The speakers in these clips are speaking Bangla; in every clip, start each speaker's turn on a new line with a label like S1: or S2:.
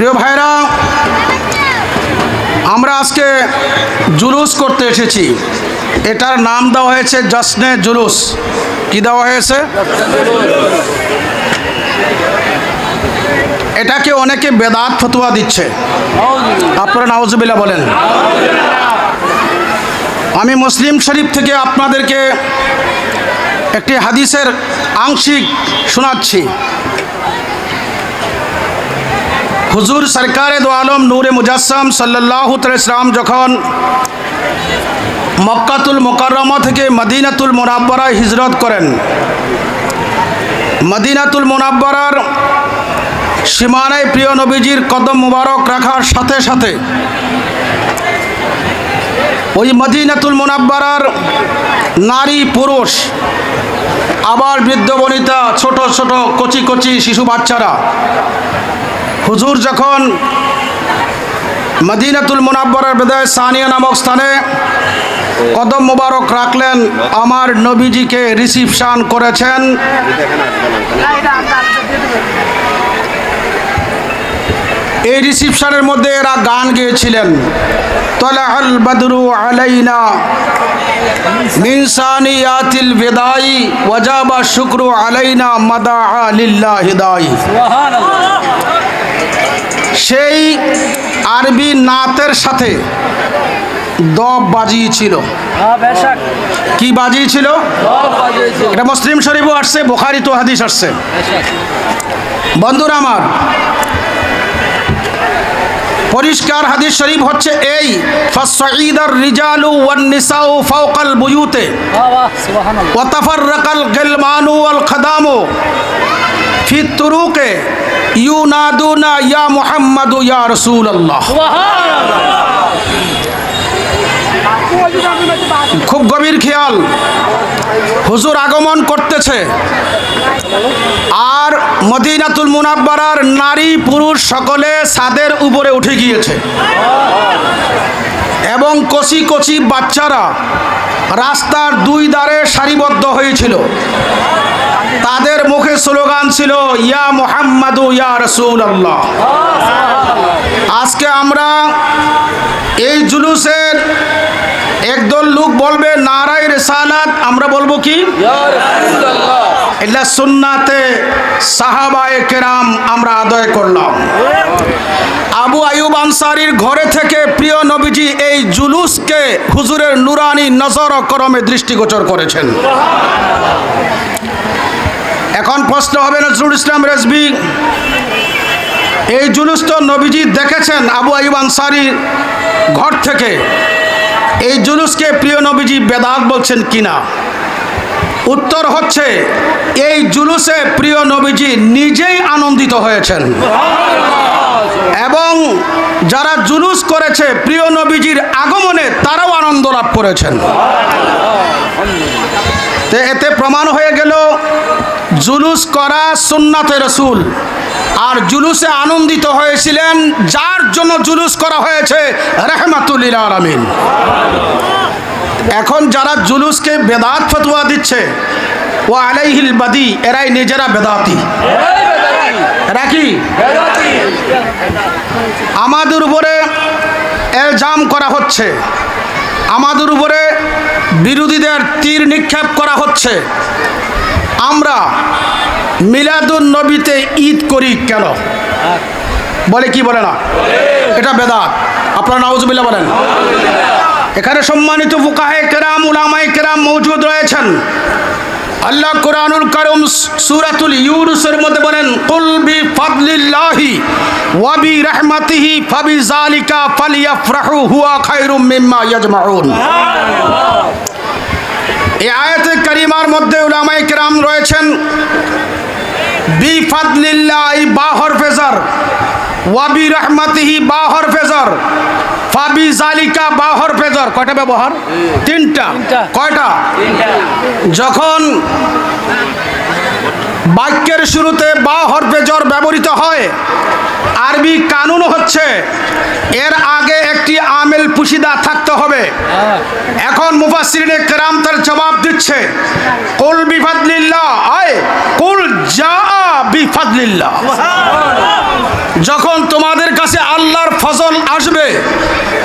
S1: প্রিয় ভাইরা আমরা আজকে জুলুস করতে এসেছি। এটার নাম দেওয়া হয়েছে জশ্নে জুলুস। কি দেওয়া হয়েছে? এটাকে অনেকে বেদাত ফতুয়া দিচ্ছে। আপনারা নাউজুবিল্লাহ বলেন। আমি মুসলিম শরীফ থেকে আপনাদেরকে একটি হাদিসের আংশিক শোনাচ্ছি। হুজুর সরকারে দো আলম নূরে মুজাসম সাল্লাহ ইসলাম যখন মক্কাতুল মোকাররমা থেকে মদিনাতুল মোনাব্বরায় হিজরত করেন, মদিনাতুল মোনাব্বরার সীমানায় প্রিয় নবীজির কদম মুবারক রাখার সাথে সাথে ওই মদিনাতুল মোনাব্বরার নারী পুরুষ, আবার বৃদ্ধ বনিতা, ছোট ছোট কচি কচি শিশু বাচ্চারা হুজুর যখন মদিনাতুল মোনাব্বরের বেদায় সানিয়া নামক স্থানে কদম মোবারক রাখলেন, আমার নবীজিকে রিসিপশান করেছেন। এই রিসিপশানের মধ্যে এরা গান গেয়েছিলেন। বদরু আলাইনা মিনসানিয়াতিল আলাইনা মাদা আলিল্লাহ হিদাই সেই আরবি নাতের সাথে দব বাজিয়েছিল। কি বাজিয়েছিল? এটা মুসলিম শরীফও আসছে বোখারি তো হাদিস আসছে। বন্ধুরা আমার পরিষ্কার হাদিস শরীফ হচ্ছে এই ফাসঈদার রিজালু ওয়ান নিসাউ ফাওকাল বুয়ুতে। ওয়া তাফাররাকাল গিলমানু ওয়াল খাদামু ফি তুরুকে। ইউনাদুনা ইয়া মুহাম্মাদু ইয়া রাসূলুল্লাহ। খুব গভীর খেয়াল। হুজুর আগমন করতেছে। আর মদিনাতুল মুনাব্বারার নারী পুরুষ সকলে ছাদের উপরে উঠে গিয়েছে। এবং কচি কচি বাচ্চারা রাস্তার দুই ধারে সারিবদ্ধ হয়েছিল। তাদের মুখে স্লোগান ছিল ইয়া মোহাম্মদু ইয়া রসুল আল্লাহ আজকে আমরা এই জুলুসের একদল লোক বলবে নারায় রেসালাত। আমরা বলব কি? এটা সুন্নাতে সাহাবায়ে কেরাম আমরা আদায় করলাম। আবু আয়ুব আনসারির ঘরে থেকে প্রিয় নবীজি এই জুলুসকে হুজুরের নুরানি নজর করমে দৃষ্টিগোচর করেছেন। এখন প্রশ্ন হবে নজরুল ইসলাম রেজবি এই জুলুস তো নবীজি দেখেছেন আবু আয়ুব আনসারির ঘর থেকে। এই জুলুসকে প্রিয় নবীজি বেদাত বলছেন কিনা? উত্তর হচ্ছে, এই জুলুসে প্রিয় নবীজি নিজেই আনন্দিত হয়েছেন। এবং যারা জুলুস করেছে প্রিয় নবীজির আগমনে, তারাও আনন্দ লাভ করেছেন। এতে প্রমাণ হয়ে গেল জুলুস করা সুন্নাতে রসুল। আর জুলুসে আনন্দিত হয়েছিলেন, যার জন্য জুলুস করা হয়েছে রহমাতুল্লিল আলমিন। এখন যারা জুলুসকে বেদাত ফতুয়া দিচ্ছে ও আলাইহিল বাদি, এরাই নিজেরা বেদাতি। এরা কি? আমাদের উপরে এলজাম করা হচ্ছে। আমাদের উপরে বিরোধীদের তীর নিক্ষেপ করা হচ্ছে। আমরা মিলাদুন নবীতে ঈদ করি কেন? বলে কি বলে না? এটা বেদাত। আপনারা নাউজুবিল্লাহ বলেন। এখানে সম্মানিত ফুকাহে কেরাম, উলামায়ে কেরাম মৌজুদ রয়েছেন। আল্লাহ কোরআনুল কারুম সূরাতুল ইউনুসের মধ্যে বলেন, কুল বি ফাদলিল্লাহি ওয়া বি রাহমাতিহি ফাবি ফালিয়াফরাহু হুয়া খায়রুম মিম্মা ইয়াজমাউন। এই কারিমার মধ্যে উলামায়ে কেরাম রয়েছেন। বি ফাদলিল্লাহ এই বা হরফেজার ওয়াবি রহমাতিহি বা হরফেজার ফাবি জালিকা বা হরফেজার কয়টা? ব্যবহার তিনটা। কয়টা যখন বাক্যের শুরুতে বা হরফে জ্বর ব্যবহৃত হয় আরবি কানুন হচ্ছে এর পুশিদা থাকতে হবে। এখন মুফাসসিরিনে কেরাম তার জবাব দিচ্ছে, কুল বিফাদলিল্লাহ আয়, কুল যা বিফাদলিল্লাহ যখন তোমাদের কাছে আল্লাহর ফজল আসবে,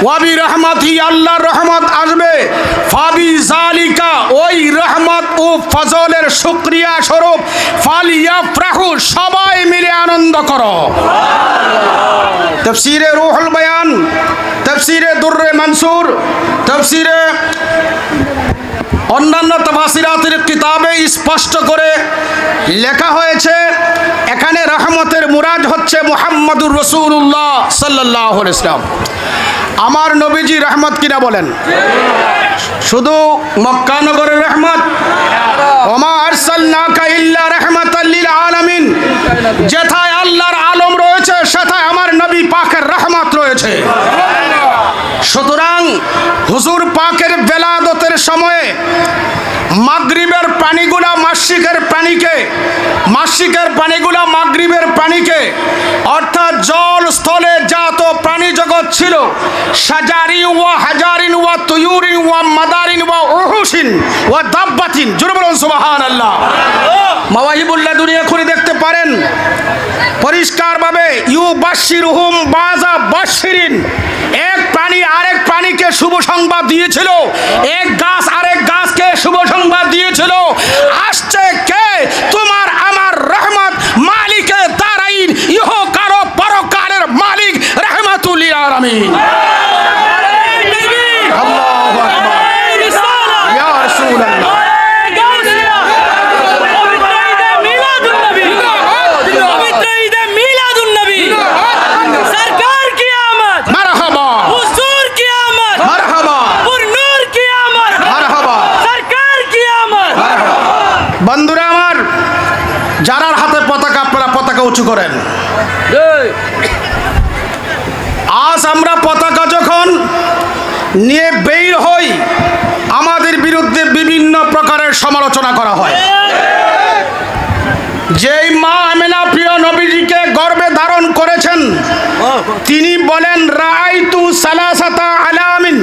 S1: ওয়াবি রহমতি, আল্লাহর রহমত আসবে ফাবি জালিকা ওই রহমত ও ফজলের শুক্রিয়া স্বরূপ ফালিয়া প্রাহু সবাই মিলে আনন্দ করো। তফসিরে রুহুল বয়ান তফসিরে দুর্রে মনসুর তফসিরে অন্যান্য তফাসিরাতের কিতাবে স্পষ্ট করে লেখা হয়েছে, এখানে রহমতের মুরাদ হচ্ছে মোহাম্মদুর রসুল্লাহ সাল্লাহ ইসলাম আমার নবীজি রহমত কিনা বলেন? শুধু মক্কানগরের রহমত? আলামিন। যেথায় আল্লাহর আলম রয়েছে, সেথায় নবী পাকের রহমত রয়েছে। সুতরাং হুজুর পাকের বেলাদতের সময়ে মাগরিবের পানিগুলা মাসিকের পানিকে, মাসিকের পানিগুলা মাগরিবের পানিকে, অর্থাৎ জল স্থলে জাত প্রাণী জগৎ ছিল সাজারি ওয়া হাজারিন ওয়া তুয়ুরিন ওয়া মাদারিন ওয়া উহুসিন ওয়া দাব্বাতিন। জোরে বলুন সুবহানাল্লাহ। মাওয়াহিবুল্লাহ দুনিয়া খুলে দেখতে পারেন পরিষ্কারভাবে ইউ বাসির হুম বাজা বাসিরিন। এক প্রাণী আরেক প্রাণীকে শুভ সংবাদ দিয়েছিল। এক গাছ আরেক গাছকে শুভ সংবাদ দিয়েছিল আসছে কে তোমার আমার রহমত মালিকে তারাইন ইহ কারও পরকারের মালিক রহমাতুল আলামিন আল্লাহু আকবার ইয়া রাসূলুল্লাহ মারহাবা মারহাবা মারহাবা বন্ধুরা আমার যারার হাতে পতাকা আপনারা পতাকা উঁচু করেন আজ আমরা পতাকা যখন নিয়ে বের হই। আমাদের বিরুদ্ধে বিভিন্ন প্রকারের সমালোচনা করা হয়। যেই মা আমেনা প্রিয় নবীজিকে গর্বে ধারণ করেছেন, তিনি বলেন রাইতু সালাসাতা আলামিন।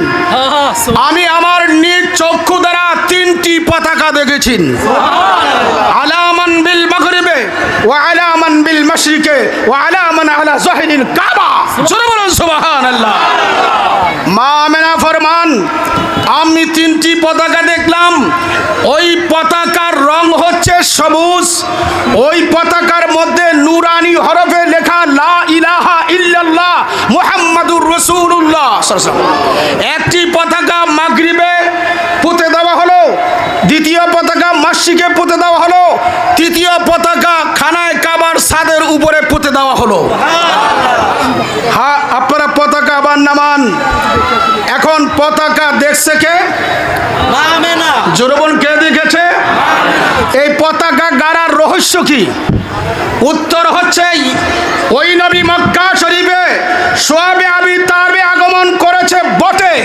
S1: আমি আমার নিজ চক্ষু দ্বারা তিনটি পতাকা দেখেছি। আলামান বিল মাগরিবে ওয়া আলামান বিল মাশরিকে ওয়া আলামান আলা জাহিরিল কাবা। সুবহানাল্লাহ। মা আমেনা ফরমান। আমি তিনটি পতাকা দেখলাম। ওই পতাকার রং হচ্ছে সবুজ। ওই পতাকার মধ্যে নুরানি হরফে লেখা লা ইলাহা ইল্লাল্লাহ মুহাম্মাদুর রাসূলুল্লাহ একটি পতাকা মাগরিবে পুঁতে দেওয়া হলো। দ্বিতীয় পতাকা মাসিকে পুঁতে দেওয়া হলো। তৃতীয় পতাকা খানায় কাবার ছাদের উপরে পুঁতে দেওয়া হলো হ্যাঁ আপনারা পতাকা আবার নামান এখন পতাকা দেখছে কে? জোরবন কে দেখেছে? এই পতাকা গাড়ার রহস্য কি? উত্তর হচ্ছে ওই নবী মক্কা শরীফে সোয়াবে আবি তাবে আগমন করেছে বটে।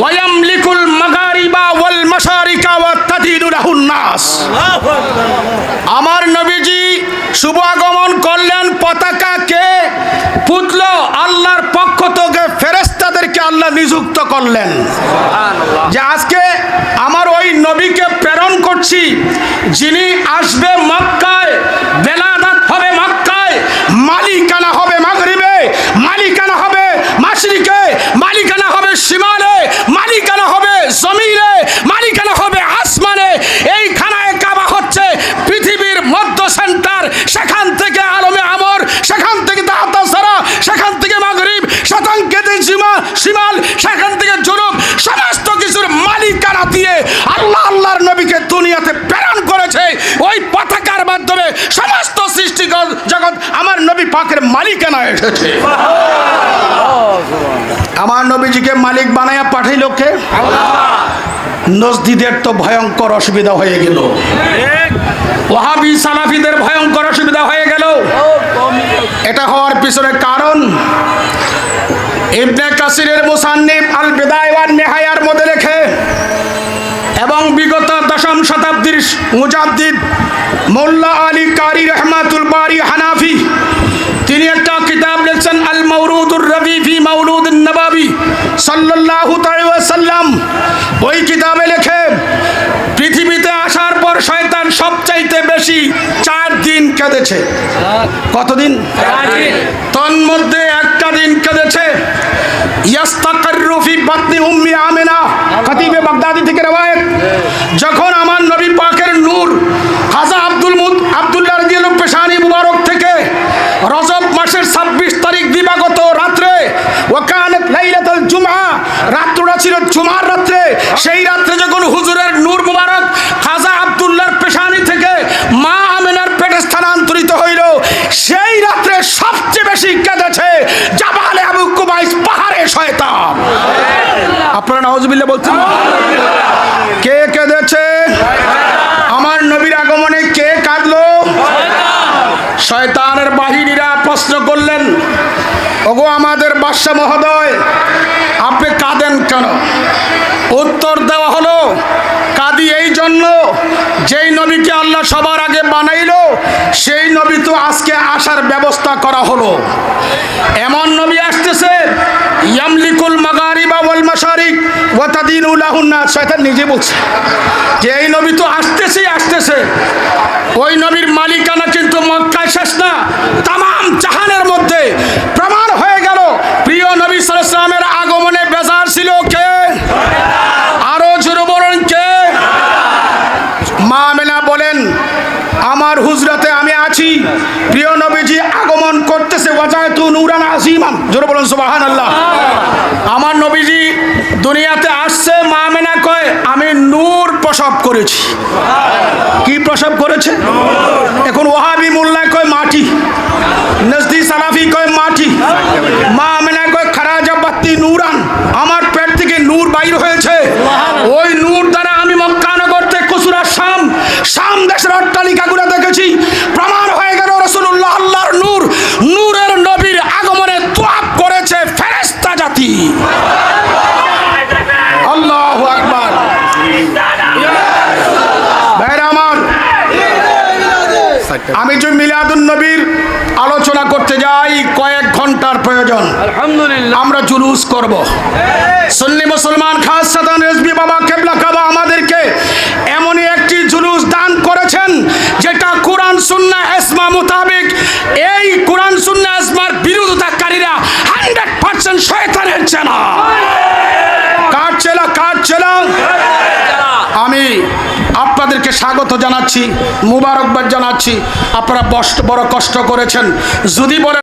S1: ওয়ায়াম লিকুল মাগারিবা ওয়াল মাশারিকা ওয়া তাদিদু লাহুন নাস। আমার নবীজি শুভ আগমন করলেন পতাকাকে পুতল আল্লাহর আল্লাহ নিযুক্ত করলেন। যে আজকে আমার ওই নবীকে প্রেরণ করছি যিনি আসবে মক্কায় বেলাদাত হবে মক্কায় মালিকানা হবে মাগরিবে মালিকানা হবে মাশরিকে মালিকানা হবে সীমানে মালিকানা হবে জমিনে মালিকানা হবে আসমানে এই খানায় কাবা হচ্ছে পৃথিবীর মধ্য সেন্টার সেখান থেকে আলমে আমর সেখান থেকে দাহাতা সারা সেখান থেকে মাগরিব সেখান থেকে সীমা সীমাল সেখান থেকে জুনুব সমস্ত কিছুর মালিকানা দিয়ে আল্লাহ আল্লাহর নবীকে দুনিয়াতে প্রেরণ ওই পতাকার মাধ্যমে সমস্ত সৃষ্টি জগৎ আমার নবী পাকের মালিকানা এসেছে। আমার নবীজিকে মালিক বানাইয়া পাঠাইল কে? নজদিদের তো ভয়ঙ্কর অসুবিধা হয়ে গেল। ওহাবি সালাফিদের ভয়ঙ্কর অসুবিধা হয়ে গেল। এটা হওয়ার পিছনে কারণ, ইবনে কাসিরের মুসান্নিব আল বিদায়ওয়ান নেহায়ার মধ্যে লেখে দশম শতাব্দীর মুজাদ্দিদ মোল্লা আলী কারি রহমাতুল বারি হানাফি। তিনি একটা কিতাব লিখছেন আল মৌরুদুর রবি ফি মৌলুদ নবাবি। সাল্লাল্লাহু সাল্লাম ওই কিতাবে লেখে, পৃথিবীতে আসার পর শয়তান সবচাইতে বেশি চার দিন কেঁদেছে। কতদিন? তন্মধ্যে একটা দিন কেঁদেছে। উম্মি আমেনা। খতিবে বাগদাদি থেকে রেওয়ায়ত। যখন আমার নবী পাকের নূর খাজা আব্দুল মুদ আব্দুল্লাহ রাদিয়াল্লাহু পেশানি মুবারক থেকে রজব মাসের ছাব্বিশ তারিখ দিবাগত রাত্রে, ওয়াকানাত লাইলাতুল জুমআ, রাত্রটা ছিল জুমার রাত্রে, সেই রাত্রে যখন হুজুরের নূর মুবারক খাজা আব্দুল্লাহর পেশানি থেকে মা আমেনার পেটে স্থানান্তরিত হইল, সেই রাত্রে সবচেয়ে বেশি কেঁদেছে জাবালে আবু কুবাইস পাহাড়ে শয়তান। আপনারা নওয়াজবিল্লাহ বলছেন? কে কেঁদেছে আমার নবীর আগমনে কে কাঁদলো? শয়তানের বাহিনীরা প্রশ্ন করলেন, ওগো আমাদের বাদশা মহোদয়, আপনি কাঁদেন কেন? উত্তর দেওয়া হলো কাঁদি এই জন্য যেই নবীকে আল্লাহ সবার আগে বানাইলো, সেই নবী তো আজকে আসার ব্যবস্থা করা হলো। এমন নবী আসতেছে, ইয়ামলিকুল মাগারিবা ওয়াল মাশারিক ওয়া তাদিনু লাহুন্না শয়তান নিজে বলছে যে এই নবী তো আসতেছে আসতেছে। ওই নবীর মালিকানা কিন্তু মক্কায় শেষ না তাম জাহানের মধ্যে প্রমাণ হয়ে গেল প্রিয় নবী সালামের আগমনে বেজার ছিল কে আরও জোরে বলেন কে মা মেনা বলেন আমার হুজরাতে আমি আছি। প্রিয় নবীজি, আগমন করতেছে ওয়াজায়তু নূরান আজিমান জোরে বলুন, সুবহানাল্লাহ। আমার নবীজি দুনিয়াতে আসছে, মা মেনা কয়, আমি নূর প্রসব করেছি। কি প্রসব করেছে? এখন ওহাবি মোল্লায় কয়, মাটি। নজদি সালাফি কয়, মাটি। মা মেনা কয় খারাজা বাত্তি নূরান। আমার পেট থেকে নূর বাইর হয়েছে। ওই নূর দ্বারা আমি মক্কানগরতে কসুরা শাম শাম দেশের অট্টালিকাগুলো দেখেছি প্রমাণ হয়ে গেল রসুল্লাহ আল্লাহর নূর নূরের নবীর আগমনে তোয়াব করেছে ফেরেস্তা জাতি আল্লাহু আকবার ভাইরা আমার আমি যে মিলাদুল নবীর আলোচনা করতে যাই কয়েক ঘণ্টার প্রয়োজন। আমরা জুলুস করব। সন্নি মুসলমান খাস সাদান রেজবি বাবা কেবলা কাবা আমাদেরকে এমনই একটি জুলুস দান করেছেন যেটা কোরআন সুন্না এসমা মোতাবেক এই কোরআন সুন্না এসমার বিরোধিতাকারীরা হান্ড্রেড পার্সেন্ট শয়তানের চেনা কার চেলা কার চেলা আমি আপনাদেরকে স্বাগত জানাচ্ছি মুবারকবাদ জানাচ্ছি। আপনারা বড় কষ্ট করেছেন। যদি বলে